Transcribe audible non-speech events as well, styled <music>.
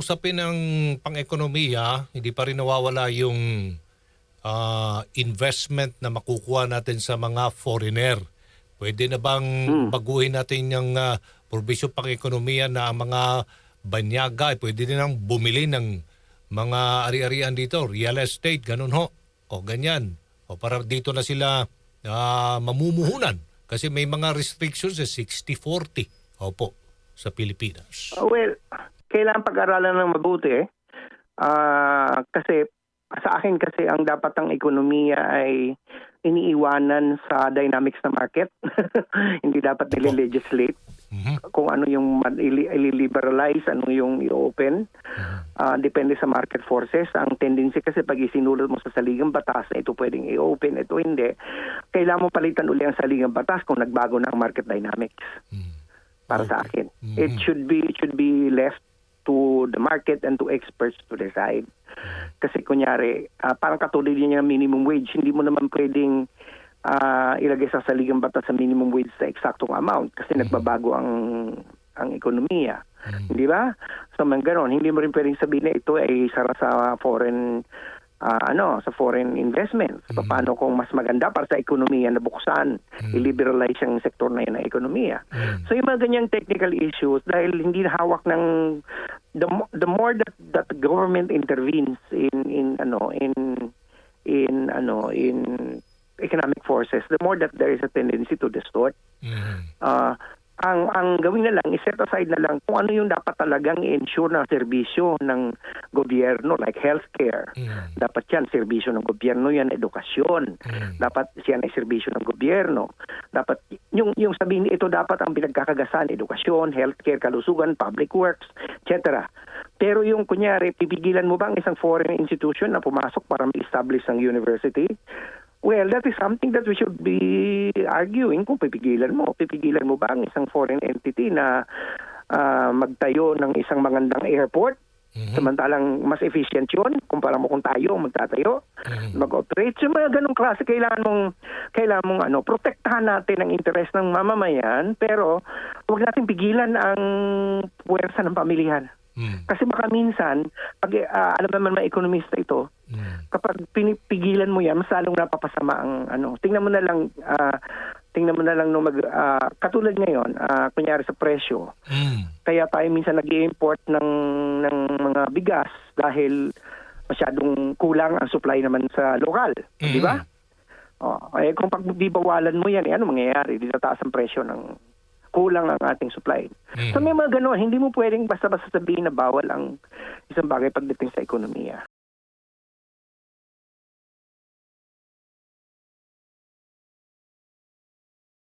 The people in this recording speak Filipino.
usapin ng pang-ekonomiya, hindi pa rin nawawala yung ah, investment na makukuha natin sa mga foreigner. Pwede na bang baguhin natin yung uh, provision pang-ekonomiya na mga banyaga, eh, pwede din ang bumili ng mga ari-arian dito, real estate, ganun ho. O ganyan. O para dito na sila ah, mamumuhunan. Kasi may mga restrictions sa 60-40. Opo, sa Pilipinas. Uh, well, kailangan pag-aralan ng mabuti. Ah, kasi sa akin kasi ang dapat ang ekonomiya ay iniiwanan sa dynamics ng market. <laughs> Hindi dapat nile-legislate Mhm. kung ano yung ili-liberalize, ano yung i-open. Ah, depende sa market forces. Ang tendency kasi pag isinulot mo sa saligang batas na ito pwedeng i-open, ito hindi, kailangan mo palitan uli ang saligang batas kung nagbago na ang market dynamics Mhm. para sa akin. It should be it should be left the market and to experts to decide. Kasi kunyari, ah, parang katulad din yung minimum wage, hindi mo naman pwedeng ah, ilagay sa saligang batas sa minimum wage sa eksaktong amount kasi nagbabago ang ang ekonomiya. Di ba? So man ganon, hindi mo rin pwedeng sabihin na ito ay sara sa foreign ah, ano, sa foreign investments. Paano kung mas maganda para sa ekonomiya na buksan, i-liberalize yung sektor na yun ng ekonomiya. Mm. So yung mga ganyang technical issues dahil hindi hawak ng the, the more that that the government intervenes in in ano in in ano in economic forces the more that there is a tendency to distort Mhm. Ah, ang ang gawin na lang i-set aside na lang kung ano yung dapat talagang ensure na serbisyo ng gobyerno like healthcare Mhm. dapat yan serbisyo ng gobyerno yan edukasyon Mhm. dapat siya ay serbisyo ng gobyerno. Dapat yung yung sabihin ito dapat ang pinagkakagasan edukasyon, healthcare, kalusugan, public works, etc. Pero yung kunyari pipigilan mo ba ang isang foreign institution na pumasok para ma-establish ng university? Well, that is something that we should be arguing kung pipigilan mo. Pipigilan mo ba ang isang foreign entity na ah, magtayo ng isang magandang airport? Mhm. Samantalang mas efficient yun kumpara mo kung tayo magtatayo Mhm. mag-operate. So mga ganong klase kailangan mong kailangan mong ano, protektahan natin ang interes ng mamamayan pero huwag natin pigilan ang puwersa ng pamilihan. Mhm. Kasi baka minsan, pag ah, alam naman mga ekonomista ito, Mhm. kapag pinipigilan mo yan, mas lalong napapasama ang ano. Tingnan mo na lang ah, tingnan mo na lang no mag ah, katulad ngayon, ah, kunyari sa presyo. Mhm. Kaya tayo minsan nag-i-import ng ng mga bigas dahil masyadong kulang ang supply naman sa lokal, di ba? Oh, eh kung pagbibawalan mo yan, eh, ano mangyayari? Di tataas ang presyo ng kulang ang ating supply. Mhm. So may mga gano'n, hindi mo pwedeng basta-basta sabihin na bawal ang isang bagay pagdating sa ekonomiya.